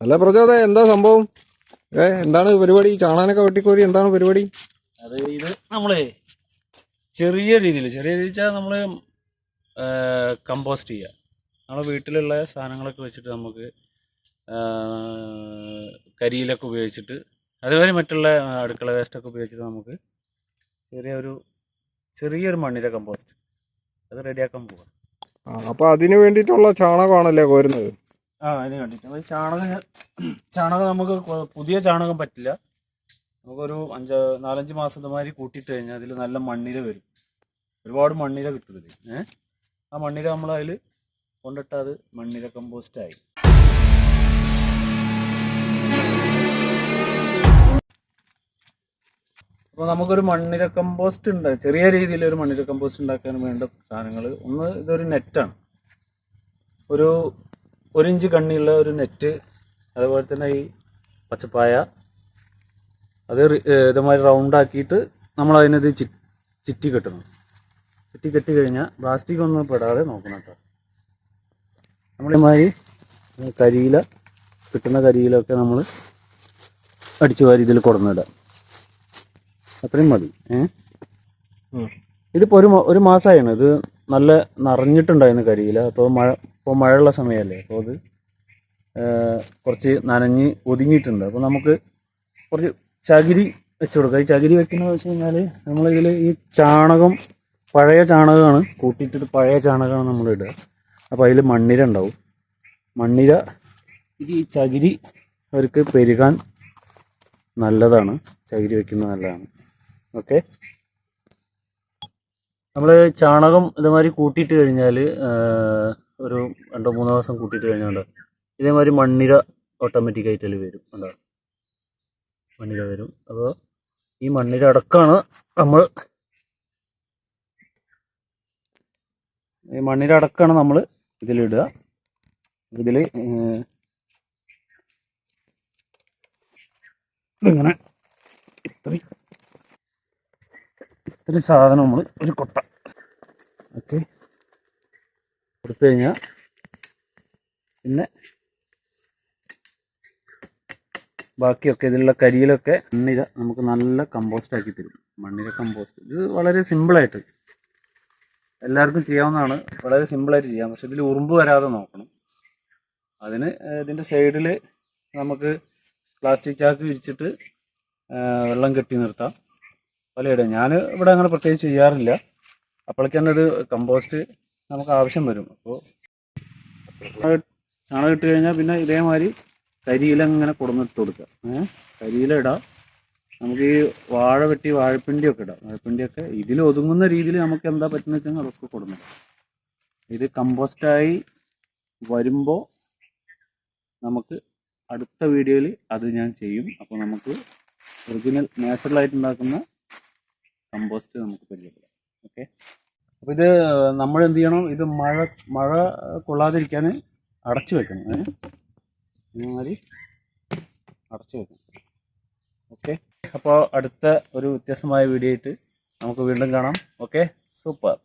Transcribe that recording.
അല്ല പ്രചോദ എന്താ സംഭവം? ഏ എന്താണ് പരിപാടി? ചാണാനൊക്കെ വെട്ടിക്കോരി എന്താണ് പരിപാടി? അത് ഇത് നമ്മളെ ചെറിയ രീതിയിൽ ചെറിയ രീതിയിൽ വെച്ചാൽ നമ്മൾ കമ്പോസ്റ്റ് ചെയ്യുക നമ്മളെ വീട്ടിലുള്ള സാധനങ്ങളൊക്കെ വെച്ചിട്ട് നമുക്ക് കരിയിലൊക്കെ ഉപയോഗിച്ചിട്ട് അതുപോലെ മറ്റുള്ള അടുക്കള വേസ്റ്റൊക്കെ ഉപയോഗിച്ചിട്ട് നമുക്ക് ചെറിയ ഒരു ചെറിയൊരു മണ്ണിര കമ്പോസ്റ്റ് അത് റെഡിയാക്കാൻ പോവാം. അപ്പോൾ അപ്പൊ അതിന് വേണ്ടിയിട്ടുള്ള ചാണകമാണല്ലേ കോരുന്നത്? ആ അതിന് കണ്ടിട്ട് ചാണകം ചാണകം നമുക്ക് പുതിയ ചാണകം പറ്റില്ല. നമുക്കൊരു അഞ്ച് നാലഞ്ച് മാസത്തെ കൂട്ടിയിട്ട് കഴിഞ്ഞാൽ അതിൽ നല്ല മണ്ണിര വരും. ഒരുപാട് മണ്ണിര കിട്ടുന്നത് ഏഹ് ആ മണ്ണിര നമ്മൾ അതിൽ കൊണ്ടിട്ട് അത് മണ്ണിര കമ്പോസ്റ്റായി അപ്പോൾ നമുക്കൊരു മണ്ണിര കമ്പോസ്റ്റ് ഉണ്ട്. ചെറിയ രീതിയിൽ ഒരു മണ്ണിര കമ്പോസ്റ്റ് ഉണ്ടാക്കാൻ വേണ്ട സാധനങ്ങൾ ഒന്ന് ഇതൊരു നെറ്റാണ് ഒരു ഒരു ഇഞ്ച് കണ്ണിയുള്ള ഒരു നെറ്റ് അതുപോലെ തന്നെ ഈ പച്ചപ്പായ അത് ഇതുമാതിരി റൗണ്ട് ആക്കിയിട്ട് നമ്മൾ അതിനത് ചി ചിറ്റി കെട്ടണം. ചിറ്റി കെട്ടി കഴിഞ്ഞാൽ പ്ലാസ്റ്റിക് ഒന്നും പെടാതെ നോക്കണം കേട്ടോ. നമ്മളിതുമായി കരിയില കിട്ടുന്ന കരിയിലൊക്കെ നമ്മൾ അടിച്ചു വാരി ഇതിൽ കൊടുന്നിടാം. അത്രയും മതി. ഏ? ഇതിപ്പോൾ ഒരു ഒരു മാസമായാണ് ഇത് നല്ല നിറഞ്ഞിട്ടുണ്ടായിരുന്നു കരിയില. അപ്പോൾ മഴ ഇപ്പോൾ മഴയുള്ള സമയമല്ലേ അപ്പോൾ അത് കുറച്ച് നനഞ്ഞ് ഒതുങ്ങിയിട്ടുണ്ട്. അപ്പോൾ നമുക്ക് കുറച്ച് ചകിരി വെച്ച് കൊടുക്കാം. ഈ ചകിരി വെക്കുന്നത് വെച്ച് കഴിഞ്ഞാൽ നമ്മളിതിൽ ഈ ചാണകം പഴയ ചാണകമാണ്. കൂട്ടിയിട്ടിട്ട് പഴയ ചാണകമാണ് നമ്മൾ ഇടുക അപ്പോൾ അതിൽ മണ്ണിര ഉണ്ടാവും. മണ്ണിര ഈ ചകിരി അവർക്ക് പെരുകാൻ നല്ലതാണ്. ചകിരി വെക്കുന്നത് നല്ലതാണ്. ഓക്കെ? നമ്മൾ ചാണകം ഇതുമാതിരി കൂട്ടിയിട്ട് കഴിഞ്ഞാൽ ഒരു രണ്ടോ മൂന്നോ ദിവസം കൂട്ടിയിട്ട് കഴിഞ്ഞാൽ ഇതേമാതിരി മണ്ണിര ഓട്ടോമാറ്റിക്കായിട്ട് അതിൽ വരും. ഉണ്ടോ മണ്ണിര വരും. അപ്പോൾ ഈ മണ്ണിര അടക്കമാണ് നമ്മൾ ഈ മണ്ണിര അടക്കമാണ് നമ്മൾ ഇതിലിടുക. ഇതിൽ ഇങ്ങനെ ഇത്രയും ഇത്രയും സാധനം നമ്മൾ ഒരു കൊട്ട ഓക്കെ കൊടുത്തു കഴിഞ്ഞാൽ പിന്നെ ബാക്കിയൊക്കെ ഇതിലുള്ള കരിയിലൊക്കെ മണ്ണിര നമുക്ക് നല്ല കമ്പോസ്റ്റ് ആക്കി തരും. മണ്ണിര കമ്പോസ്റ്റ് ഇത് വളരെ സിമ്പിളായിട്ട് എല്ലാവർക്കും ചെയ്യാവുന്നതാണ്. വളരെ സിമ്പിളായിട്ട് ചെയ്യാം. പക്ഷെ ഇതിൽ ഉറുമ്പ് വരാതെ നോക്കണം. അതിന് ഇതിന്റെ സൈഡിൽ നമുക്ക് പ്ലാസ്റ്റിക് ചാക്ക് വിരിച്ചിട്ട് വെള്ളം കെട്ടി നിർത്താം. പലയിടം. ഞാൻ ഇവിടെ അങ്ങനെ പ്രത്യേകിച്ച് ചെയ്യാറില്ല. അപ്പോഴേക്കന്നെ ഇത് കമ്പോസ്റ്റ് നമുക്ക് ആവശ്യം വരും. അപ്പോൾ ചാണകം ഇട്ട് കഴിഞ്ഞാൽ പിന്നെ ഇതേമാതിരി കരിയില ഇങ്ങനെ കൊടുന്നിട്ട് കൊടുക്കുക ഏഹ് കരിയില ഇടാം. നമുക്ക് ഈ വാഴ വെട്ടി വാഴപ്പിണ്ടിയൊക്കെ ഇടാം. വാഴപ്പിണ്ടിയൊക്കെ ഇതിൽ ഒതുങ്ങുന്ന രീതിയിൽ നമുക്ക് എന്താ പറ്റുന്ന വെച്ചാൽ അതൊക്കെ കൊടുക്കണം ഇത് കമ്പോസ്റ്റായി വരുമ്പോൾ നമുക്ക് അടുത്ത വീഡിയോയിൽ അത് ഞാൻ ചെയ്യും. അപ്പോൾ നമുക്ക് ഒറിജിനൽ നാച്ചുറലായിട്ട് ഉണ്ടാക്കുന്ന കമ്പോസ്റ്റ് നമുക്ക് പരിചയപ്പെടാം. ഓക്കെ? അപ്പോൾ ഇത് നമ്മൾ എന്ത് ചെയ്യണം? ഇത് മഴ മഴ കൊള്ളാതിരിക്കാൻ അടച്ചു വെക്കണം ഇതേമാതിരി അടച്ചു വെക്കണം. ഓക്കെ? അപ്പോൾ അടുത്ത ഒരു വ്യത്യസ്തമായ വീഡിയോ ആയിട്ട് നമുക്ക് വീണ്ടും കാണാം. ഓക്കെ? സൂപ്പർ.